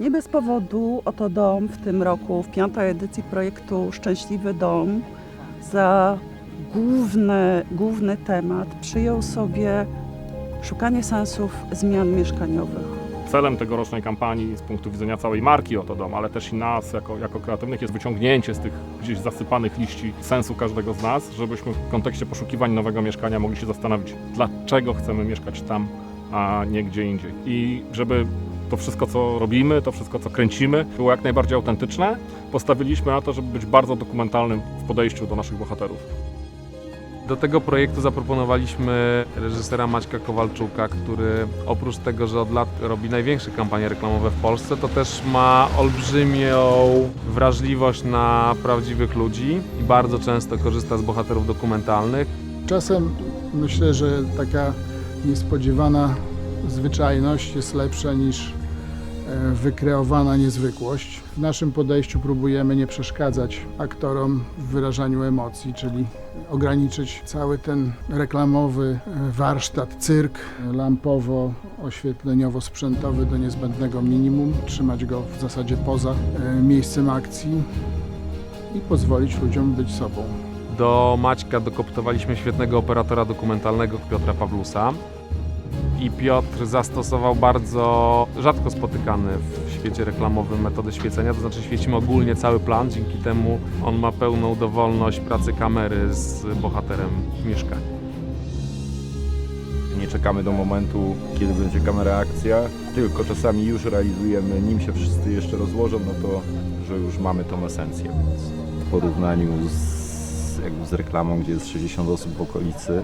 Nie bez powodu Oto Dom w tym roku, w piątej edycji projektu Szczęśliwy Dom, za główny, główny temat przyjął sobie szukanie sensów zmian mieszkaniowych. Celem tegorocznej kampanii z punktu widzenia całej marki Oto Dom, ale też i nas jako, jako kreatywnych jest wyciągnięcie z tych gdzieś zasypanych liści sensu każdego z nas, żebyśmy w kontekście poszukiwań nowego mieszkania mogli się zastanowić, dlaczego chcemy mieszkać tam, a nie gdzie indziej. I żeby to wszystko, co robimy, to wszystko, co kręcimy, było jak najbardziej autentyczne, postawiliśmy na to, żeby być bardzo dokumentalnym w podejściu do naszych bohaterów. Do tego projektu zaproponowaliśmy reżysera Maćka Kowalczuka, który oprócz tego, że od lat robi największe kampanie reklamowe w Polsce, to też ma olbrzymią wrażliwość na prawdziwych ludzi i bardzo często korzysta z bohaterów dokumentalnych. Czasem myślę, że taka niespodziewana zwyczajność jest lepsza niż wykreowana niezwykłość. W naszym podejściu próbujemy nie przeszkadzać aktorom w wyrażaniu emocji, czyli ograniczyć cały ten reklamowy e, warsztat, cyrk lampowo-oświetleniowo-sprzętowy do niezbędnego minimum, trzymać go w zasadzie poza e, miejscem akcji i pozwolić ludziom być sobą. Do Maćka dokoptowaliśmy świetnego operatora dokumentalnego Piotra Pawlusa. I Piotr zastosował bardzo rzadko spotykany w świecie reklamowym metody świecenia, to znaczy świecimy ogólnie cały plan, dzięki temu on ma pełną dowolność pracy kamery z bohaterem w mieszkaniu. Nie czekamy do momentu, kiedy będzie kamera akcja, tylko czasami już realizujemy, nim się wszyscy jeszcze rozłożą, no to, że już mamy tą esencję. Więc w porównaniu z, jakby z reklamą, gdzie jest 60 osób w okolicy,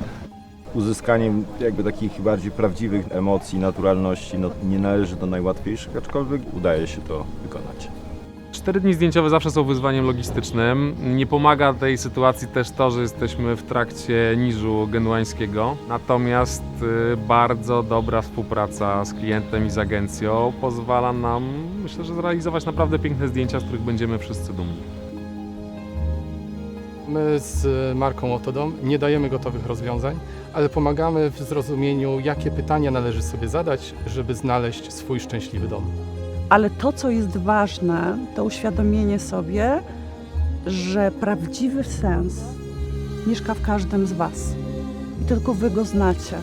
uzyskaniem jakby takich bardziej prawdziwych emocji, naturalności, no, nie należy do najłatwiejszych, aczkolwiek udaje się to wykonać. Cztery dni zdjęciowe zawsze są wyzwaniem logistycznym. Nie pomaga tej sytuacji też to, że jesteśmy w trakcie niżu genuańskiego. Natomiast y, bardzo dobra współpraca z klientem i z agencją pozwala nam, myślę, że zrealizować naprawdę piękne zdjęcia, z których będziemy wszyscy dumni. My z marką Otodom nie dajemy gotowych rozwiązań, ale pomagamy w zrozumieniu, jakie pytania należy sobie zadać, żeby znaleźć swój szczęśliwy dom. Ale to, co jest ważne, to uświadomienie sobie, że prawdziwy sens mieszka w każdym z Was. I tylko Wy go znacie.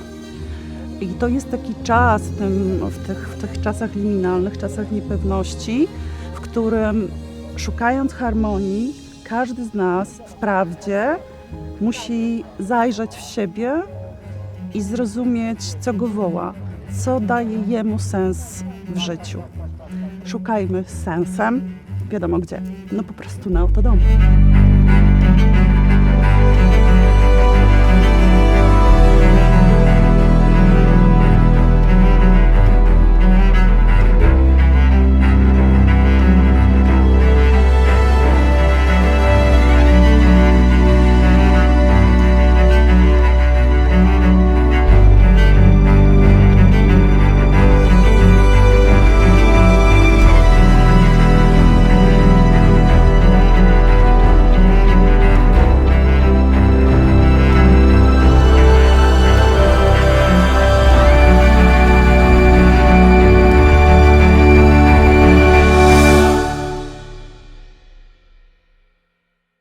I to jest taki czas w, tym, w, tych, w tych czasach liminalnych, czasach niepewności, w którym szukając harmonii, każdy z nas wprawdzie musi zajrzeć w siebie i zrozumieć, co go woła, co daje jemu sens w życiu szukajmy sensem, wiadomo gdzie, no po prostu na autodomu.